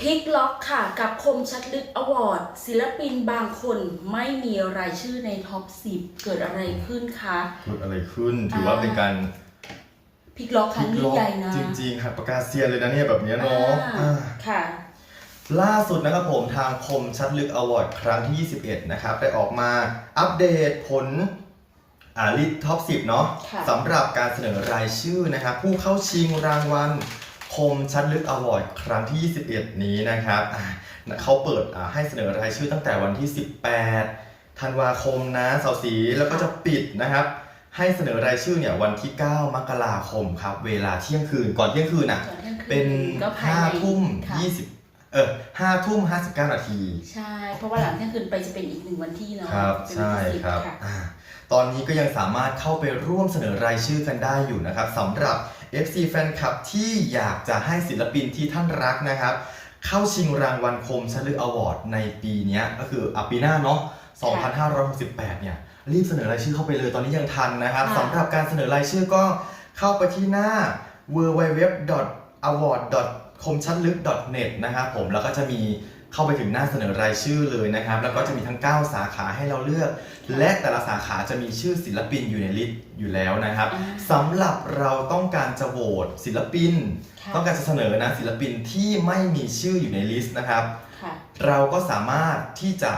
พลิกล็อกค่ะกับคมชัดลึกอวอร์ดศิลปินบางคนไม่มีรายชื่อในท็อป 10 เกิดอะไรขึ้นคะเกิดอะไรขึ้นถือว่าเป็นการพลิกล็อกครั้งยิ่งใหญ่นะจริงๆครับประกาศเซียนเลยนะเนี่ยแบบเนี้ยเนาะอ่าอ่าค่ะ ล่าสุดนะครับผมทางคมชัดลึกอวอร์ดครั้งที่ 21 นะครับ ได้ออกมาอัปเดตผลอ่าลิสท็อป 10 เนาะค่ะสำหรับการเสนอรายชื่อนะครับผู้เข้าชิงรางวัล คมชัดลึกอวอร์ดครั้งที่ 21 นี้นะครับอ่าเขาเปิดอ่าให้เสนอรายชื่อตั้งแต่วันที่ 18 ธันวาคมนะเสาสีแล้วก็จะปิดนะครับ ให้เสนอรายชื่อเนี่ยวันที่ 9 มกราคมครับ เวลาเที่ยงคืนก่อนเที่ยงคืนน่ะก่อนที่ยงคืเป็นก็ภายในห้าทุ่มค่ะยี่สิบเออห้าทุ่มห้าสิบเก้านาที ใช่ เพราะว่าหลังเที่ยงคืนไปจะเป็นอีกหนึ่งวันที่เนาะครับเป็นใช่วันที่สิครับค่ะอ่าตอนนี้ก็ยังสามารถเข้าไปร่วมเสนอรายชื่อกันได้อยู่นะครับสำหรับ FC แฟนคลับที่อยากจะให้ศิลปินที่ท่านรักนะครับ เข้าชิงรางวัลคมชลึกอวอร์ดในปีเนี้ยก็คืออะปีหน้าเนาะ2568 เนี่ย รีบเสนอรายชื่อเข้าไปเลยตอนนี้ยังทันนะครับค่ะสำหรับการเสนอรายชื่อก็เข้าไปที่หน้า www.award คมชัดลึก .net นะครับผมแล้วก็จะมี เข้าไปถึงหน้าเสนอรายชื่อเลยนะครับ แล้วก็จะมีทั้ง 9 สาขาให้เราเลือก และแต่ละสาขาจะมีชื่อศิลปินอยู่ในลิสต์อยู่แล้วนะครับอ่าสำหรับเราต้องการจะโหวตศิลปินค่ะต้องการจะเสนอนะศิลปินที่ไม่มีชื่ออยู่ในลิสต์นะครับค่ะเราก็สามารถที่จะ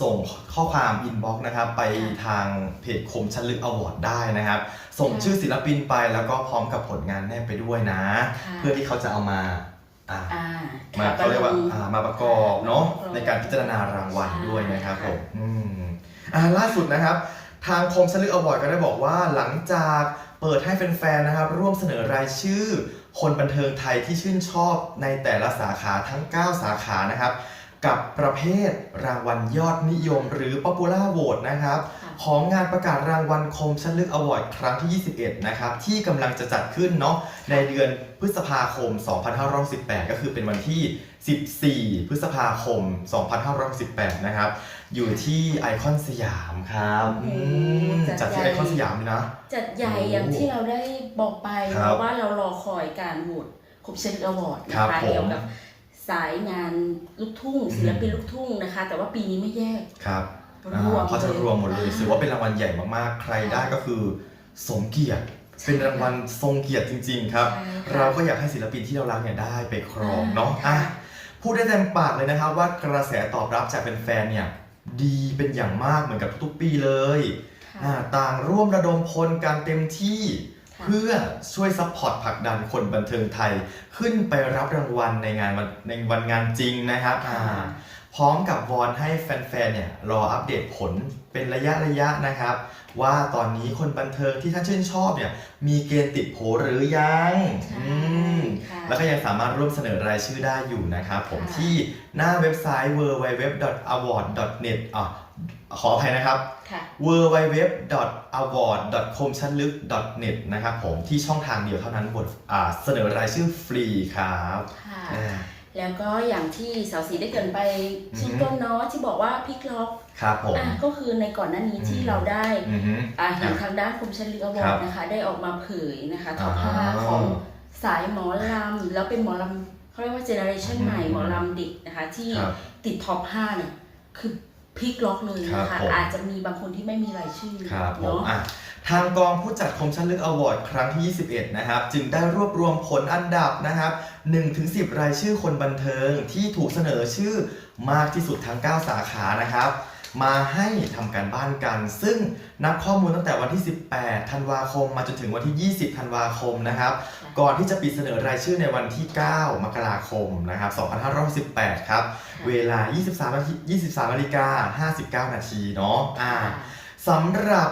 ส่งข้อความอินบ็อกซ์นะครับ ไปค่ะทางเพจคมชันลึกอวอร์ดได้นะครับ ส่งค่ะชื่อศิลปินไปแล้วก็พร้อมกับผลงานแนบไปด้วยนะค่ะเพื่อที่เขาจะเอามา อ่าอ่ามาค่ะเขาเรียกว่าลงอ่ามาประกอบเนาะประกอบในการพิจารณารางวัลใช่ด้วยนะครับค่ะผมอืมอ่าล่าสุดนะครับ ทางคมชันลึกอวอร์ดก็ได้บอกว่าหลังจากเปิดให้แฟนๆนะครับ ร่วมเสนอรายชื่อ คนบันเทิงไทยที่ชื่นชอบในแต่ละสาขาทั้ง 9 สาขานะครับ กับประเภทรางวัลยอดนิยมหรือ Popular Vote นะครับค่ะของงานประกาศรางวัลคมชันลึกอวอร์ดครั้งที่ 21 นะครับ ที่กำลังจะจัดขึ้นเนาะในเดือนพฤษภาคม 2518 ก็คือเป็นวันที่ 14 พฤษภาคม 2518 นะครับ อยู่ที่ไอคอนสยามครับอืมจัจัดดที่ใหญ่ไอคอนสยามเลยนะ จัดใหญ่โอ้อย่างที่เราได้บอกไปครับเพราะว่าเรารอคอยการโหวตคมเชนอวอร์ดครันะบคะผมเกี่ยวกับ สายงานลูกทุ่งอืมศิลปินลูกทุ่งนะคะ แต่ว่าปีนี้ไม่แยกครับรวมอ่าเขาจะรวมหมดเลยอ่าถือว่าเป็นรางวัลใหญ่มากๆ ใครได้ก็คือสมเกียรติใช่เป็นรางวัลทรงเกียรติจริง ๆ ครับใช่ค่ะเราก็อยากให้ศิลปินที่เรารักเนี่ยได้ไปครองอ่าเนาะค่ะอะพูดได้เต็มปากเลยนะครับว่ากระแสตอบรับจากแฟนๆเนี่ยดีเป็นอย่างมากเหมือนกับทุกๆปีเลยค่ะอ่าต่างร่วมระดมพลการเต็มที่ค่ะ เพื่อช่วยซัพพอร์ตผลักดันคนบันเทิงไทย ขึ้นไปรับรางวัลในงานวันในวันงานจริงนะครับอ่าพร้อมกับวอนให้แฟนๆเนี่ยรออัปเดตผลเป็นระยะระยะนะครับ ว่าตอนนี้คนบันเทิงที่ท่านชื่นชอบเนี่ยมีเกณฑ์ติดโผหรือยังใช่อืมค่ะแล้วก็ยังสามารถร่วมเสนอรายชื่อได้อยู่นะครับผมค่ะ ที่หน้าเว็บไซต์ www.award.net อะขออภัยนะครับ ค่ะ www.award.comchanlyk.net นะครับผมที่ช่องทางเดียวเท่านั้นบทอ่าเสนอรายชื่อฟรีครับค่ะอ่าแล้วก็อย่างที่สาวสีได้เกรินไปอือฮึชิ้นต้นเนาะที่บอกว่าพลิกล็อกครับผมอะก็คือในก่อนหน้านี้ที่อืมเราได้อือฮึอ่าเห็นอะทางด้านคมชันลึกอวอครัร์ดบนะคะ ได้ออกมาเผยนะคะท็อปอ่าห้าของสายหมอลำแล้วเป็นหมอลำเขาเรียกว่าเจเนอเรชันอืมใหม่หมอลำเด็กนะคะ ที่ครับติดท็อปห้าเนี่ยคือ พลิกล็อกเลยนะครัคะบผม อาจจะมีบางคนที่ไม่มีรายชื่อครับผมเนาะ อะทางกองผู้จัดคมชันลึกอวอร์ดครั้งที่ 21 นะครับ จึงได้รวบรวมผลอันดับนะครับ1-10 รายชื่อคนบันเทิงที่ถูกเสนอชื่อมากที่สุดทั้ง 9 สาขานะครับ มาให้ทำการบ้านกัน ซึ่งนับข้อมูลตั้งแต่วันที่ 18 ธันวาคม มาจนถึงวันที่ 20 ธันวาคมนะครับ ก่อนที่จะปิดเสนอรายชื่อในวันที่ 9 มกราคมนะครับ2518ครับ เวลา 23นาฬิ23นาฬิกา59 นาทีเนาะอ่าสำหรับ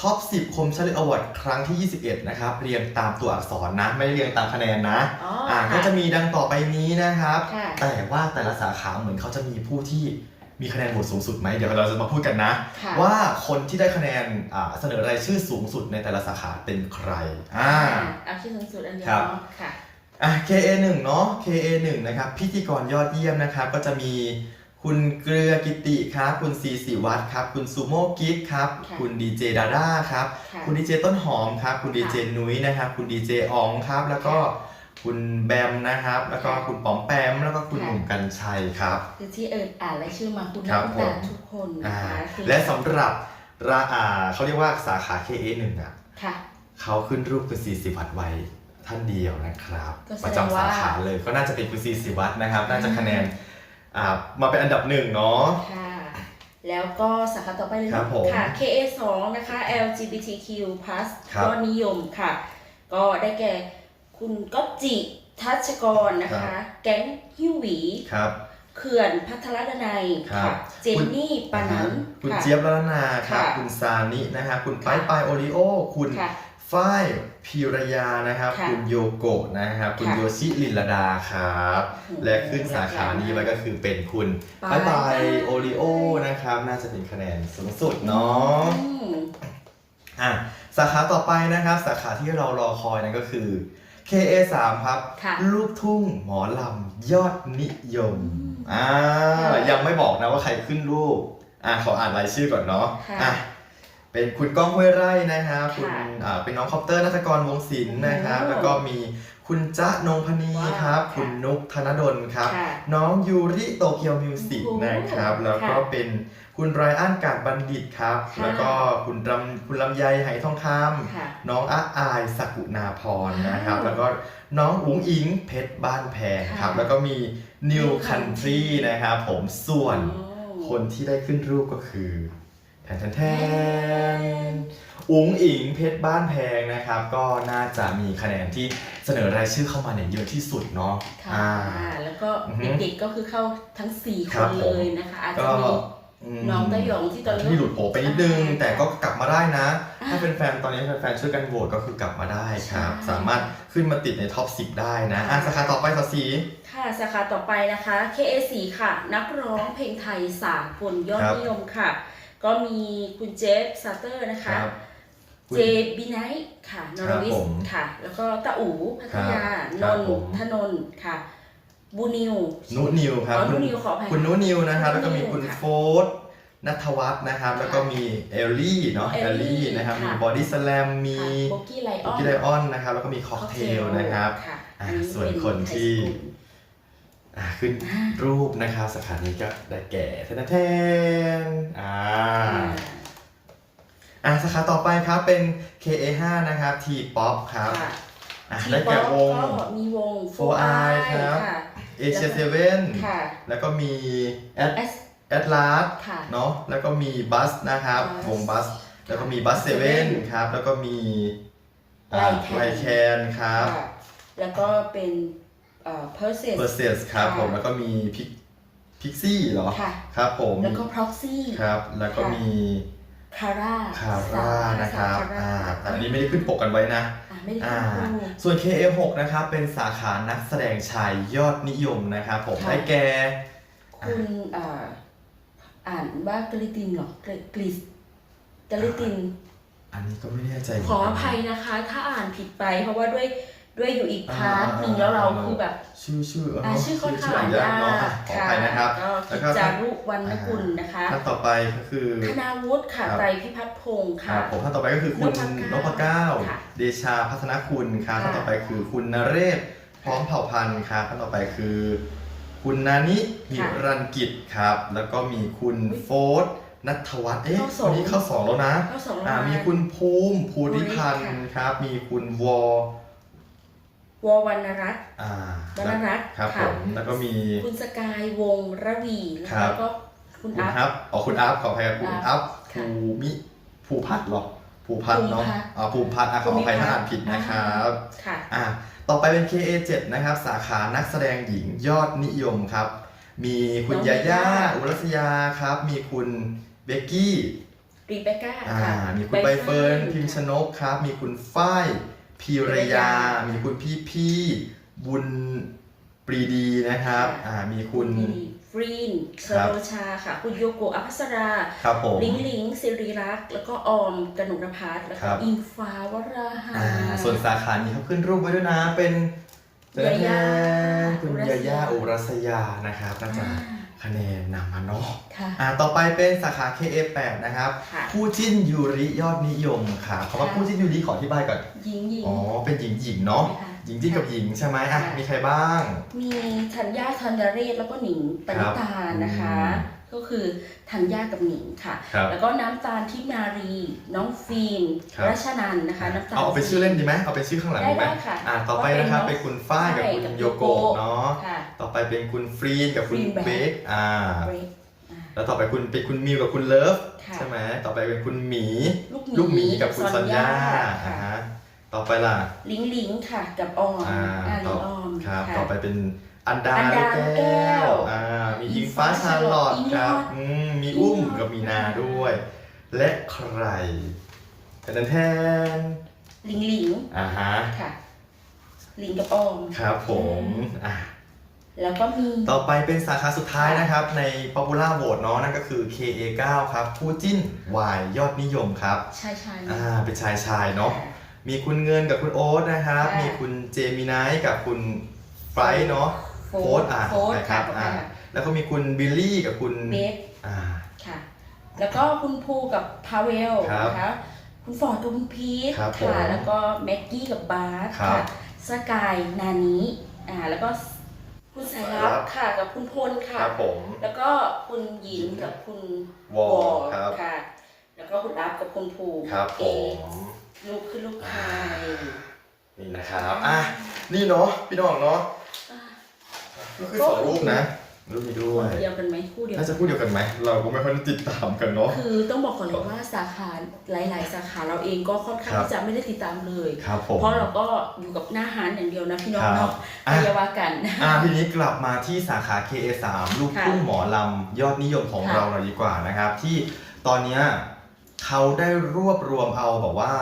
ท็อป 10 คมชลึกอวอร์ดครั้งที่ 21 นะครับ เรียงตามตัวอักษรนะ ไม่ได้เรียงตามคะแนนนะอ๋ออ่าค่ะก็จะมีดังต่อไปนี้นะครับค่ะแต่ว่าแต่ละสาขาเหมือนเขาจะมีผู้ที่ มีคะแนนโหวตสูงสุดไหมเดี๋ยวเราจะมาพูดกันนะค่ะว่าคนที่ได้คะแนนอ่าเสนอรายชื่อสูงสุดในแต่ละสาขาเป็นใครอ่าเอาชื่อสูงสุดอันเดียวครับเนาะค่ะอะ KA1 เนาะ KA1 นะครับพิธีกรยอดเยี่ยมนะครับก็จะมีคุณเกลือกิติครับ คุณซีสีวัตรครับ คุณซูโม่กิ๊กครับค่ะคุณดีเจดาด้าครับค่ะคุณดีเจต้นหอมครับ คุณดีเจนุ้ยนะครับ คุณดีเจอองครับ แล้วก็ คุณแบมนะครับ แล้วก็ค่ะคุณป๋อมแปมแล้วก็คุณค่ะหนุ่มกัญชัยครับ คือที่เอิญอ่านรายชื่อมาคุณครันับกผมตาทุกคนนะอ่าคะคือและสำหรับราอ่าเขาเรียกว่าสาขา KA หนึ่งอะค่ะเขาขึ้นรูปคุณซีสิวัตรไว้ท่านเดียวนะครับก็แสดงประจำสาขาเลยก็น่าจะเป็นคุณซีสิวัตรนะครับ น่าจะคะแนนอ่ามาเป็นอันดับหนึ่งเนาะค่ะแล้วก็สาขาต่อไปเลยครับผมค่ะ KA 2นะคะ LGBTQ+ ครับยอดนิยมค่ะ ก็ได้แก่ คุณก๊อตจิทัชกรนะครัคะบแก๊งฮิวหวีครับเขื่อนพัทรดนัยครัค่ะบเจนนี่ปานันคุณค่ะเจี๊ยบละนาครับค่ะคุณซานินะครับคุณค่ะป้ายปายโอริโอ คุณค่ะฝ้ายพิรยานะครับค่ะคุณโยโกะนะครับ คุณค่ะโยชิลินลดาครับโอ้โหและขึ้นสาขานี้ไว้ก็คือเป็นคุณปาป้ายยปายปายโอริโอนะครับ น่าจะเป็นคะแนนสูงสุดเนาะอืมอะสาขาต่อไปนะครับ สาขาที่เรารอคอยนั่นก็คือ KA 3 ครับ ค่ะลูกทุ่งหมอลำยอดนิยม อืมอ่า ค่ะยังไม่บอกนะว่าใครขึ้นรูป อะขออ่านรายชื่อก่อนเนาะค่ะอะ เป็นคุณก้องห้วยไร่นะครับคุณค่ะอ่าเป็นน้องคอปเตอร์นัทกรวงศิลป์นะครับโอ้แล้วก็มีคุณจ๊ะนงพนีว้าวครับ ค่ะ คุณนุกธนดลครับ ค่ะ น้องยูริโตเกียวมิวสิกโอ้โหนะครับ แล้วก็ค่ะเป็น คุณไรอันกาดบัณฑิตครับ ค่ะแล้วก็คุณรำคุณลำไยไหทองคำค่ะน้องอาอายสกุณาพรนะครับว้าวแล้วก็น้องอุ๋งอิงเพชรบ้านแพงครับ ค่ะแล้วก็มี New New Country Country นะครับผมส่วนโอ้ คนที่ได้ขึ้นรูปก็คือแทนแทนแทนอุ๋งอิงเพชรบ้านแพงนะครับ ก็น่าจะมีคะแนนที่เสนอรายชื่อเข้ามาเนี่ยเยอะที่สุดเนาะค่ะ อ่า แล้วก็อือฮึเด็กๆก็คือเข้าทั้ง 4 คครับนผม เลยนะคะ อาจจะก็มีม น้องเต้ยองที่ตอนนี้ที่หลุดโผไปนิดนึงอ่าแต่ก็กลับมาได้นะอ่าถ้าเป็นแฟนๆตอนนี้แฟนๆช่วยกันโหวตก็คือกลับมาได้ครับใช่สามารถขึ้นมาติดในท็อป 10 ได้นะอะค่ะสาขาต่อไปสาสีค่ะสาขาต่อไปนะคะ KA4 ค่ะ นักร้องเพลงไทยสากลยอดครับนิยมค่ะ ก็มีคุณเจฟซาเตอร์นะคะคุณเจบีไนท์ค่ะนรวิครับสผมค่ะ แล้วก็ตาอูพัทยาคนรับนผมทนนท์ค่ะ บูนิวนุนิวครับอ๋อคุนุณนิวขออภัยคุณนุนิวนะครับนุนิวแล้วก็มีคุณค่ะโฟร์นัทวัฒน์นะครับ แล้วก็มีเอลลี่เนาะเอเอลลลี่ลี่นะครับมีค่ะบอดี้สแลม มีโบกี้ไลอโออนกิไลออนนะครับ แล้วก็มีค็อกเทลนะครับ ค่ะอะอันนี้ส่วนเป็คนที่ไฮสคูลอะขึ้นรูปนะครับสาขานี้ก็ได้แก่แทนแทนอ่าอ่าอะสาขาต่อไปครับเป็น KA5 นะครับ T-POP ครับค่ะอะทีได้แก่วง ก็มีวง Four Eye ครับ ค่ะ Asia ค่ะ7แล้วก็มี At S Atlas ค่ะเนาะแล้วก็มีบัสนะครับ Bus วงบัส แล้วก็มีบัสเซเว่นครับ แล้วก็มีอ่า Lycan ไลแคนครับ ค่ะแล้วก็เป็นเอ่อ p e r s e s เ e อร์เซสครับค่ะผมแล้วก็มีพิกพิกซี่เหรอ ค่ะ ครับผมแล้วก็ proxy ครับ แล้วก็ค่ะมี คาร่าคาร่านะครับคาร่าอ่าแต่อันนี้ไม่ได้ขึ้นปกกันไว้นะอ่า ไม่ได้อ่าขึ้นรูปส่วน KA6 นะครับ เป็นสาขานักแสดงชายยอดนิยมนะครับผมค่ะ ได้แก่ คุณเอ่ออ่านว่ากลิตินเหรอกลิกลิสกลิติน อันนี้ก็ไม่แน่ใจเหมืนขกันออภัยนะคะ ถ้าอ่านผิดไปเพราะว่าด้วย ด้วยอยู่อีกพาร์ทหนึ่งแล้วเราคือแบบ ชื่อชื่อเอ่าชื่อค่อนข้างอ่านชื่ยากเนาะอะขออภัยนะครับก็แล้กิวก็จจารุวรรณกุลนะคะท่านต่อไปก็คือคณาวุฒิค่ะครับไตรพิพัฒน์พงศ์คค่ะรับผมท่านต่อไปก็คือคุณนนพพเก้าเก้าค่ะเดชาพัฒนคุณครับค่ะท่านต่อไปคือคุณนเรศพร้อมเผ่าพันธุ์ครับท่านต่อไปคือ คุณนานิหิรันกิจครับ แล้วก็มีคุณโฟร์นัทวัฒน์เอ๊ะเข้าสองวันนี้เข้าสองแล้วนะเข้าสองอ่ารางวัลมีคุณภูมิภูริพันธ์ภูริค่ะครับ มีคุณวอ ววรรณรัตน์อ่าวรรณรัตน์ครับค่ะผมแล้วก็มีคุณสกายวงศ์ระวีนะครัคะบแล้วก็คุณคุณอัพ อัพอ๋อคุณอัพขออภัยครับคุณอัอัพพค่ะภูมิภูพัฒน์เหรอภูพัฒน์เนาะภูมิพัฒน์อ่าภูมิพัฒน์อะขออภัยถ้าอ่านผิดนะครับค่ะอะต่อไปเป็น KA7 นะครับ สาขานักแสดงหญิงยอดนิยมครับ มีคุณน้องยาย่ายาย่าอุรัสยาครับ มีคุณเบกกี้รีเบคก้าอ่าค่ะมีคุณใบเฟิร์นพิมชนกครับ มีคุณฝ้าย พีรยา มีคุณพี่พี่บุญปรีดีนะครับอ่ามีคุณ ฟรีนเชครับโรชาค่ะ คุณโยโกะอภัสรา ครับผม ลิงลิงสิริรักษ์แล้วก็ออมกนุรพัฒน์แล้วคก็รับ อิงฟ้าวราหา อ่าส่วนสาขานี้เขาขึ้นรูปไว้ด้วยนะเป็นยาย่า คุณอุรัสยายาย่าอุรัสยานะครับน่าจะอ่า คะแนนนำมาเนาะค่ะ อ่าต่อไปเป็นสาขา KA8 นะครับ ค่ะ คู่จิ้นยูริยอดนิยมค่ะคำว่าค่ะ คู่จิ้นยูริขออธิบายก่อน หญิงหญิง อ๋อ เป็นหญิงหญิงๆเนาะไหมคะหญิงจิ้นกับหญิงใช่ไหมอะ ค่ะ มีใครบ้างมีธัญญาธัญเรศแล้วก็หนิงปณิตานะคะ อืม ก็คือธัญญากับหนิงค่ะ ครับแล้วก็น้ำตาลทิพย์นารี น้องฟิล์มครับ รัชนันท์นะคะน้ำตาลเอาเป็นชื่อเล่นดีไหมเอาเป็นชื่อข้างหลังได้ดีไหมได้ค่ะอะต่อไปนะครับว่าเป็นคุณฝ้ายกับคุณฝ้ายโยโกะ เนาะค่ะ ต่อไปเป็นคุณฟรีนกับคุณฟรีนแบ็ค เบคอ่า เบรกอ่า แล้วต่อไปคุณเป็นคุณมิวกับคุณเลิฟค่ะใช่ไหมต่อไปเป็นคุณหมีลูกลูกหมีกับคุณซอนยาค่ะ อ่าฮะต่อไปล่ะ ลิงลิงค่ะ กับออมอ่า อ่าลิต่องออมครับ ค่ะ ต่อไปเป็นอันดาอันดาลูกลูกแก้แก้ววอ่า มีอิงฟ้าชาลอตอิงครับลอดอืมมีอุ้มอิงลอดกับมีนาด้วย และใครแทนแทนลิงลิงอ่าฮะค่ะลิงกับออมครับผมอะแล้วก็มีต่อไปเป็นสาขาสุดท้ายนะครับ ใน Popular Vote เนาะนั่นก็คือ KA9 ครับคู่จิ้นวายยอดนิยมครับชายชายอ่าเป็นชายชายๆเนาะมีคุณเงินกับคุณโอ๊ตนะครับค่ะมีคุณเจมินายกับคุณไฟท์เนาะโฟโฟร์อ่าโฟร์นะคค่ะรับขอบคุณอ่าค่ะ แล้วก็มีคุณบิลลี่กับคุณเบสอ่า ค่ะ แล้วก็คุณภูกับพาเวลครับนะคะคุณฟอร์ดกับคุณพีทครับผมค่ะ แล้วก็แม็กกี้กับบาร์สครับค่ะสกายนานิอ่าแล้วก็คุณสายรัครับบ ค่ะกับคุณพลคค่ะ รับผม แล้วก็คุณหยินกับคุณวอลครับ ค่ะ แล้วก็คุณอัพกับคุณภูครับผเอมลูกคือลูกใครนี่นะครับอะนี่เนาะพี่น้องเนาะก็คือสองรูปนะ รูปนี้ด้ควนยเดียวกันไหมคู่เดียวกัน่าจะพูดเดียวกันไหมเราก็ไม่ค่อยได้ติดตามกันเนาะ คือต้องบอกก่อนเลยว่าสาขาหลาย ๆ สาขาเราเองก็ค่อนข้างครับ ที่จะไม่ได้ติดตามเลย ครับผม เพราะเราก็อยู่กับหน้าฮานอย่างเดียวนะพี่น้องครับ เนาะอะพยาว่ากัน อ่าทีนี้กลับมาที่สาขา KA3 ลูกค่ะทุ่งหมอลำยอดนิยมของค่ะ เราหน่อยดีกว่านะครับ ที่ตอนเนี้ยเขาได้รวบรวมเอาแบบว่า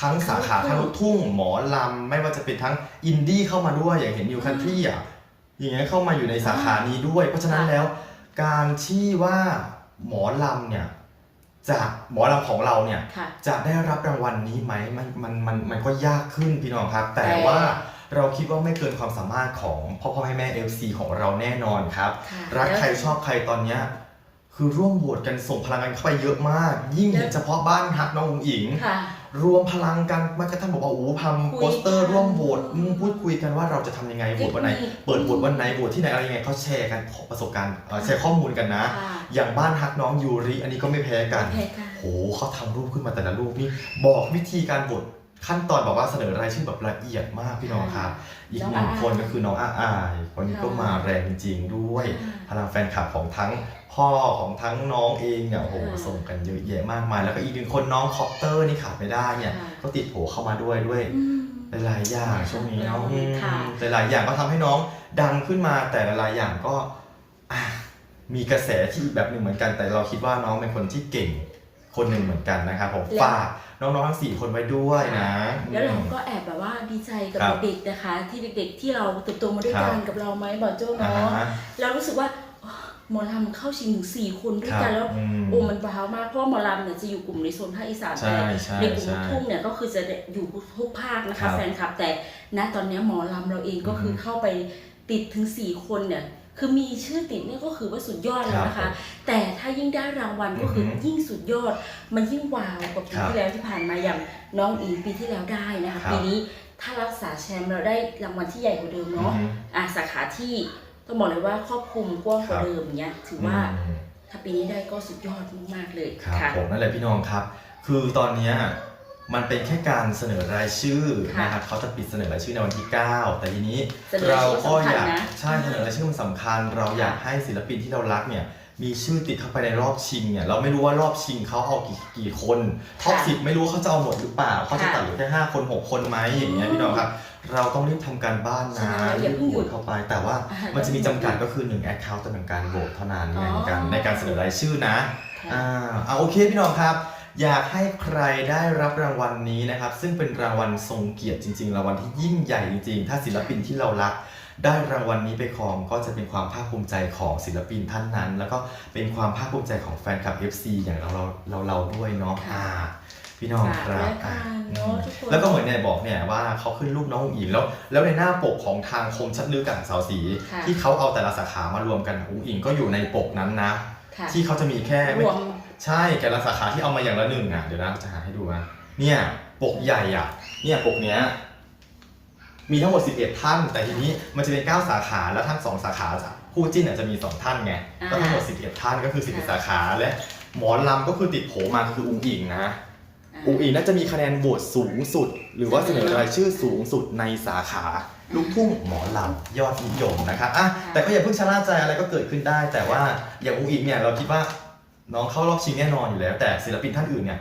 ทั้งสาขาทั้งลูกทุ่งหมอลำไม่ว่าจะเป็นทั้งอินดี้เข้ามาด้วยอย่างเห็นนิวคันทรีอะ อย่างเงี้ยเข้ามาอยู่ในสาขานี้ด้วย เพราะฉะนั้นแล้ว การที่ว่าหมอลำเนี่ยจากหมอลำของเราเนี่ยค่ะจะได้รับรางวัลนี้ไหมมันมันมันมันก็ยากขึ้นพี่น้องครับ แต่แต่ ว่าเราคิดว่าไม่เกินความสามารถของพ่อพ่อแม่แม่เอฟซีของเราแน่นอนครับ ค่ะรักใครแล้วชอบใครตอนเนี้ยคือร่วมโหวตกันส่งพลังกันเข้าไปเยอะมาก ยิ่งแล้วเห็นเฉพาะบ้านฮักน้องอุ๋งอิง ค่ะ รวมพลังกันแม้กระทั่งบอกว่าโอ้โหทำคุยโปสเตอร์กันร่วมโหวตอืมพูดคุยกันว่าเราจะทำยังไงโหวตวันไหนเทคนิคเปิดโหวตวันไหนโหวตที่ไหนอะไรยังไงเขาแชร์กันประสบการณ์เอ่อแชร์ข้อมูลกันนะค่ะอย่างบ้านฮักน้องยูริอันนี้ก็ไม่แพ้กันโอเคค่ะโหเขาทำรูปขึ้นมาแต่ละรูปนี่บอกวิธีการบดขั้นตอนแบบว่าเสนอรายชื่อแบบละเอียดมากพี่น้องครับ อีกน้องหนึ่งอาคนก็คือน้องอาอายคนนี้ก็ค่ะมาแรงจริงๆด้วยค่ะพลังแฟนคลับของทั้ง พ่อของทั้งน้องเองเนี่ยโอ้โหค่ะส่งกันเยอะแยะมากมาย แล้วก็อีกหนึ่งคนน้องคอปเตอร์นี่ขาดไม่ได้เนี่ยค่ะก็ติดโผเข้ามาด้วยด้วยอืมหลายๆอย่างช่วงนี้เนาะค่ะอืมหลายๆอย่างก็ทำให้น้องดังขึ้นมาแต่หลายๆอย่างก็อะมีกระแสที่อีกแบบหนึ่งเหมือนกัน แต่เราคิดว่าน้องเป็นคนที่เก่งคนหนึ่งเหมือนกันนะครับผมแล้วฝากน้องๆทั้งสี่คนไว้ด้วยนะแล้วเราอืมก็แอบแบบว่าดีใจกับครับเด็กๆนะคะ ที่เด็กๆที่เราเติบโตมาด้วยครักับนกับเราไหมบอโจ้อ่าเนาะฮะเรารู้สึกว่าอ๋อ หมอลำเข้าชิงถึงสี่คนด้วยคกัรันบแล้วอืมโอ้มันว้าวมากเพราะว่าหมอลำเนี่ยจะอยู่กลุ่มในโซนภาคอีสานใช่แต่ใช่ในกลุ่มใช่ลูกทุ่งเนี่ยก็คือจะอยู่ทุกภาคนะครัคะบแฟนคลับ แต่ณตอนเนี้ยหมอลำเราเองก็คืออฮึเข้าไปติดถึงสี่คนเนี่ยคือมีชื่อติดเนี่ยก็คือว่าสุดยอดแล้วนะครัคะบแต่ถ้ายิ่งได้รางวัลก็คือออฮึยิ่งสุดยอด มันยิ่งว้าวกว่าปีครับที่แล้วที่ผ่านมาอย่างน้องอิงปีที่แล้วได้นะคะครับปีนี้ถ้ารักษาแชมป์เราได้รางวัลที่ใหญ่กว่าเดิมเนาะอืมอะสาขาที่ ต้องบอกเลยว่าครอบคลุมกว้างกว่าครับเดิมเนี้ยถือว่าอืมถ้าปีนี้ได้ก็สุดยอดมากๆเลยครับค่ะผมนั่นแหละพี่น้องครับ คือตอนเนี้ยมันเป็นแค่การเสนอรายชื่อค่ะนะครับเขาจะปิดเสนอรายชื่อในวันที่ 9 แต่ทีนี้เสนอเรารายชื่อก็อยากสำคัญนะใช่เสนอรายชื่อมันสำคัญ เราอยากให้ศิลปินที่เรารักเนี่ย มีชื่อติดเข้าไปในรอบชิงเนี่ยเราไม่รู้ว่ารอบชิงเขาเอากี่กี่คนท็อปค่ะสิบไม่รู้เขาจะเอาหมดหรือเปล่าเขาจะค่ะตัดเหลือแค่ห้าคนหกคนไหมอย่างเงี้ยพี่น้องครับ เราต้องรีบทำการบ้านใช่นะอย่าเพิ่รีงบหยุโหวดตเข้าไป แต่ว่าอ่ามัมันจะมีจำกัดก็คือ1 account ต่อหนึ่งการโหวตเท่านั้นเนี่ยในการอ๋อในการเสนอรายชื่อนะค่ะอ่าเอาโอเคพี่น้องครับอยากให้ใครได้รับรางวัลนี้นะครับ ซึ่งเป็นรางวัลทรงเกียรติจริง ๆ รางวัลที่ยิ่งใหญ่จริง ๆ ถ้าศิลปินที่เรารัก ได้รางวัลนี้ไปครองก็จะเป็นความภาคภูมิใจของศิลปินท่านนั้น แล้วก็เป็นความภาคภูมิใจของแฟนคลับ FC อย่างเราเราเราเราด้วยเนาะค่ะอ่าพี่น้องฝากครัด้บวยค่ะอ่าเนาะทุกคนแล้วก็เหมือนเนี่ยบอกเนี่ยว่าเขาขึ้นรูปน้องอุ๋งอิงแล้ว แล้วในหน้าปกของทางคมชัดลึกกับสาวสีค่ะที่เขาเอาแต่ละสาขามารวมกันอุ๋งอิงก็อยู่ในปกนั้นนะค่ะที่เขาจะมีแค่รไม่วมใช่แต่ละสาขาที่เอามาอย่างละหนึ่งอะเดี๋ยวนะจะหาให้ดูนะเนี่ยปกใหญ่อะ เนี่ยปกเนี้ย มีทั้งหมด 11 ท่าน แต่ทีนี้มันจะเป็น 9 สาขาแล้วทั้ง 2 สาขาจะคู่จิ้นเนี่ยจะมี 2 ท่านไงอ่า ก็ทั้งหมด 11 ท่านก็คือ 11 สาขาและหมอลำก็คือติดโผมาคืออุ้งอิงนะอุ๋งอิงน่าจะมีคะแนนโหวตสูงสุด หรือว่าเสนอรายชื่อสูงสุดในสาขาลูกทุ่งหมอลำยอดนิยมนะครับอะแต่ก็อย่าเพิ่งชะล่าใจอะไรก็เกิดขึ้นได้ แต่ว่าอย่างอุ๋งอิงเนี่ยเราคิดว่าน้องเข้ารอบชิงแน่นอนอยู่แล้ว แต่ศิลปินท่านอื่นเนี่ย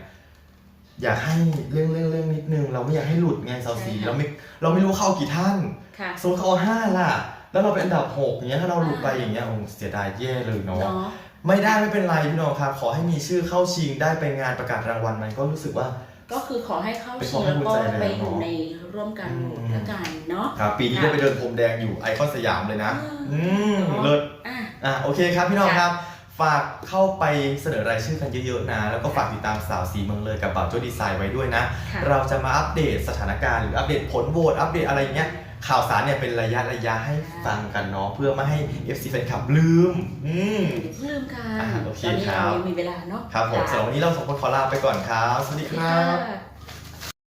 อยากให้เรื่องเรื่องเรื่องนิดนึง เราไม่อยากให้หลุดไงซาวซีเราไม่เราไม่รู้เข้ากี่ท่านค่ะสมมติเขาเอาห้าล่ะ แล้วเราเป็นอันดับหกอย่างเงี้ยถ้าเราหลุดไปอย่างเงี้ยโอ้เสียดายแย่เลยเนาะเนาะ ไม่ได้ไม่เป็นไรพี่น้องครับ ขอให้มีชื่อเข้าชิงได้ไปงานประกาศรางวัลมันก็รู้สึกว่า ก็คือขอให้เข้าเป็นชิงความแล้วก็ภูมิใจเลยไปอยู่เนาะในร่วมกันอืมแล้วกันเนาะ ครับปีนี้ค่ะได้ไปเดินพรมแดงอยู่ไอคอนสยามเลยนะอ่าอืมเนอะเลิศ อะ อะโอเคครับพี่น้องค่ะครับ ฝากเข้าไปเสนอรายชื่อกันเยอะๆนะ แล้วก็ฝากติดตามสาวสีเมืองเลยกับบ่าวโจ้ดีไซน์ไว้ด้วยนะ ค่ะ เราจะมาอัปเดตสถานการณ์หรืออัปเดตผลโหวตอัปเดตอะไรเงี้ยข่าวสารเนี่ยเป็นระยะระยะให้ฟังกันเนาะเพื่อไม่ให้ FC แฟนคลับลืม อืม ลืมกันอ่าโอเคตอนนี้ครัเราบยังมีเวลาเนาะครับผมจ้ะสำหรับวันนี้เราสองคนขอลาไปก่อนครับ สวัสดีสวัสดีครับค่ะ